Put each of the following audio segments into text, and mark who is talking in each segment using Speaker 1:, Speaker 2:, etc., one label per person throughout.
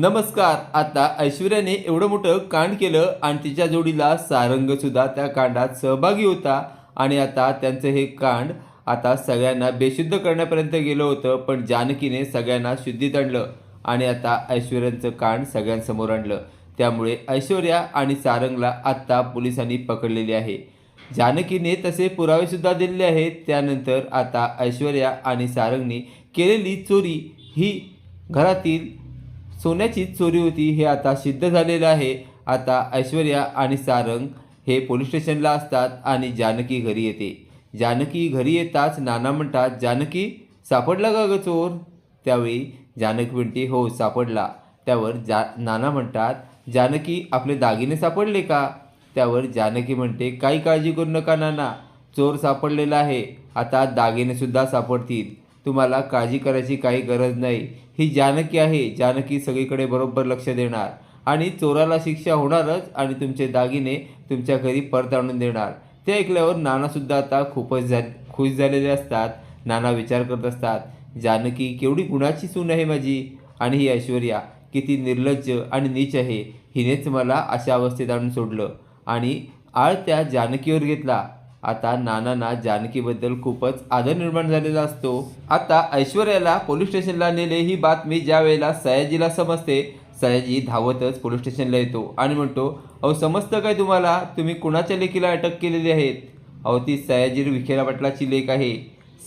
Speaker 1: नमस्कार आता ऐश्वर्याने एवढं मोठं कांड केलं आणि तिच्या जोडीला सारंग सुद्धा त्या कांडात सहभागी होता. आणि आता त्यांचं हे कांड आता सगळ्यांना बेशुद्ध करण्यापर्यंत गेलं होतं पण जानकीने सगळ्यांना शुद्धीत आणलं आणि आता ऐश्वर्यांचं कांड सगळ्यांसमोर आणलं. त्यामुळे ऐश्वर्या आणि सारंगला आत्ता पोलिसांनी पकडलेले आहे. जानकीने तसे पुरावेसुद्धा दिलेले आहेत. त्यानंतर आता ऐश्वर्या आणि सारंगने केलेली चोरी ही घरातील सोन्याचीच चोरी होती हे आता सिद्ध झालेलं आहे. आता ऐश्वर्या आणि सारंग हे पोलीस स्टेशनला असतात आणि जानकी घरी येते. जानकी घरी येताच नाना म्हणतात जानकी सापडला का ग चोर? त्यावेळी जानकी म्हणते हो सापडला. त्यावर जा नाना म्हणतात जानकी आपले दागिने सापडले का? त्यावर जानकी म्हणते काही काळजी करू नका नाना चोर सापडलेला आहे. आता दागिनेसुद्धा सापडतील. तुम्हाला काळजी करायची काही गरज नाही. ही जानकी आहे. जानकी सगळीकडे बरोबर लक्ष देणार. आणि चोराला शिक्षा होणारच आणि तुमचे दागिने तुमच्या घरी परत आणून देणार. ते ऐकल्यावर नानासुद्धा आता खूपच झा खुश झालेले असतात. नाना विचार करत असतात जानकी केवढी गुणाची सून आहे माझी. आणि ही ऐश्वर्या किती निर्लज्ज आणि नीच आहे. हिनेच मला अशा अवस्थेत आणून सोडलं. आणि आळ त्या जानकीवर घेतला. आता नानांना जानकीबद्दल खूपच आदर निर्माण झालेला असतो. आता ऐश्वर्याला पोलीस स्टेशनला नेले ही बातमी ज्या वेळेला सयाजीला समजते सयाजी धावतच पोलीस स्टेशनला येतो आणि म्हणतो अहो समजतं काय तुम्हाला? तुम्ही कुणाच्या लेकीला अटक केलेली आहेत? अहो ती सयाजी विखेला पाटलाची लेख आहे.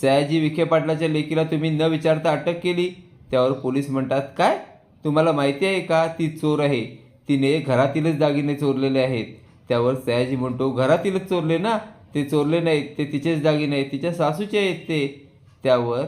Speaker 1: सयाजी विखे पाटलाच्या लेकीला तुम्ही न विचारता अटक केली? त्यावर पोलीस म्हणतात काय? तुम्हाला माहिती आहे का? ती चोर आहे. तिने घरातीलच दागिने चोरलेले आहेत. त्यावर सयाजी म्हणतो घरातीलच चोरले ना? ते चोरले नाहीत ते तिचेच दागिने आहेत तिच्या सासूचे आहेत ते. त्यावर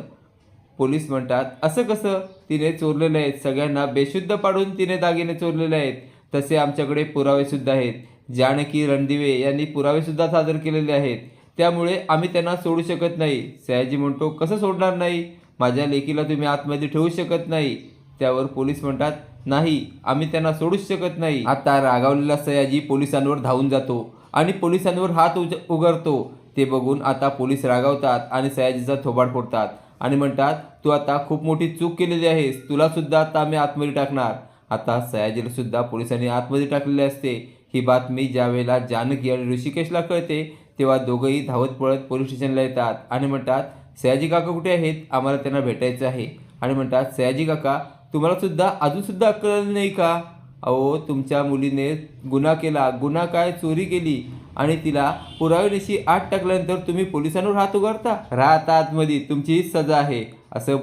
Speaker 1: पोलीस म्हणतात असं कसं? तिने चोरलेले आहेत सगळ्यांना बेशुद्ध पाडून तिने दागिने चोरलेले आहेत. तसे आमच्याकडे पुरावेसुद्धा आहेत. जानकी रणदिवे यांनी पुरावेसुद्धा सादर केलेले आहेत. त्यामुळे आम्ही त्यांना सोडू शकत नाही. सयाजी म्हणतो कसं सोडणार नाही? माझ्या लेकीला तुम्ही आतमध्ये ठेवू शकत नाही. त्यावर पोलीस म्हणतात नाही आम्ही त्यांना सोडूच शकत नाही. आता रागावलेला सयाजी पोलिसांवर धावून जातो. आणि पोलिसांवर हात उज उघडतो. ते बघून आता पोलीस रागावतात आणि सयाजीचा थोबाड फोडतात आणि म्हणतात तू आता खूप मोठी चूक केलेली आहेस. तुलासुद्धा आता आम्ही आतमध्ये टाकणार. आता सयाजीला सुद्धा पोलिसांनी आतमध्ये टाकलेले असते. ही बातमी ज्यावेळेला जानकी आणि ऋषिकेशला कळते तेव्हा दोघंही धावत पळत पोलीस स्टेशनला येतात आणि म्हणतात सयाजी काका कुठे आहेत? आम्हाला त्यांना भेटायचं आहे. आणि म्हणतात सयाजी काका तुम्हाला सुद्धा अजूनसुद्धा अक्कल नाही का? अहो तुमच्या मुलीने गुन्हा केला. गुन्हा काय? चोरी केली. आणि तिला पुराव्यानिशी आत टाकल्यानंतर तुम्ही पोलिसांवर हात उघडता राहता आतमध्ये. तुमची सजा आहे. असं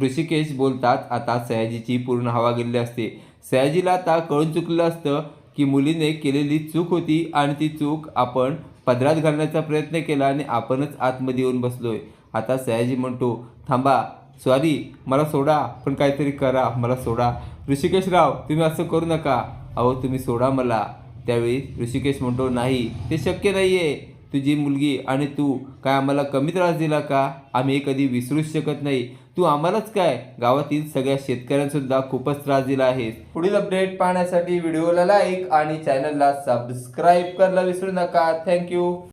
Speaker 1: ऋषिकेश बोलतात. आता सयाजीची पूर्ण हवा गेलेली असते. सयाजीला आता कळून चुकलं असतं की मुलीने केलेली चूक होती आणि ती चूक आपण पदरात घालण्याचा प्रयत्न केला आणि आपणच आतमध्ये येऊन बसलोय. आता सयाजी म्हणतो थांबा सॉरी मला सोडा पण काहीतरी करा मला सोडा. ऋषिकेशराव तुम्ही असं करू नका. अहो तुम्ही सोडा मला. त्यावेळी ऋषिकेश म्हणतो नाही ते शक्य नाही आहे तुझी मुलगी आणि तू काय आम्हाला कमी त्रास दिला का? आम्ही हे कधी विसरूच शकत नाही. तू आम्हालाच काय? गावातील सगळ्या शेतकऱ्यांसुद्धा खूपच त्रास दिला आहे पुढील अपडेट पाहण्यासाठी व्हिडिओला लाईक आणि चॅनलला सबस्क्राईब करायला विसरू नका. थँक्यू